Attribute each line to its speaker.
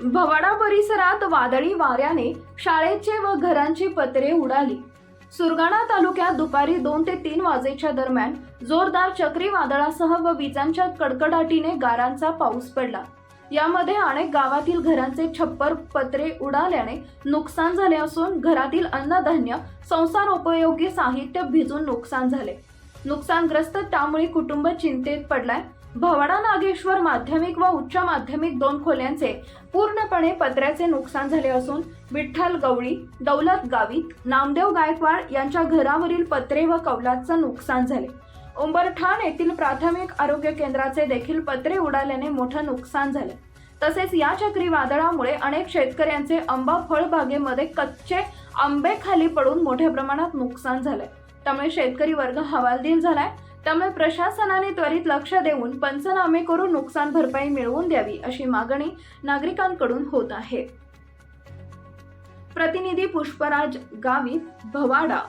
Speaker 1: भवाडा परिसरात वादळी वाऱ्याने शाळेचे व घरांची पत्रे उडाली. सुरगाणा तालुक्यात दुपारी दोन ते तीन वाजेच्या दरम्यान जोरदार चक्रीवादळासह व विजांच्या कडकडाटीने गारांचा पाऊस पडला. यामध्ये अनेक गावातील घरांचे छप्पर पत्रे उडाल्याने नुकसान झाले असून घरातील अन्नधान्य संसार उपयोगी साहित्य भिजून नुकसान झाले. नुकसानग्रस्त त्यामुळे कुटुंब चिंतेत पडलाय. भवाडा नागेश्वर माध्यमिक व उच्च माध्यमिक दोन खोल्यांचे पूर्णपणे पत्र्याचे नुकसान झाले असून विठ्ठल गवळी दौलत गावित नामदेव गायकवाड यांच्या घरावरील पत्रे व कौलाचं नुकसान झाले. उंबरठाण येथील प्राथमिक आरोग्य केंद्राचे देखील पत्रे उडाल्याने मोठं नुकसान झाले. तसेच या चक्रीवादळामुळे अनेक शेतकऱ्यांचे आंबा फळबागेमध्ये कच्चे आंबे खाली पडून मोठ्या प्रमाणात नुकसान झालंय. त्यामुळे शेतकरी वर्ग हवालदिल झालाय. त्यामुळे प्रशासनाने त्वरित लक्ष देऊन पंचनामे करून नुकसान भरपाई मिळवून द्यावी अशी मागणी नागरिकांकडून होत आहे. प्रतिनिधी पुष्पराज गावित भवाडा.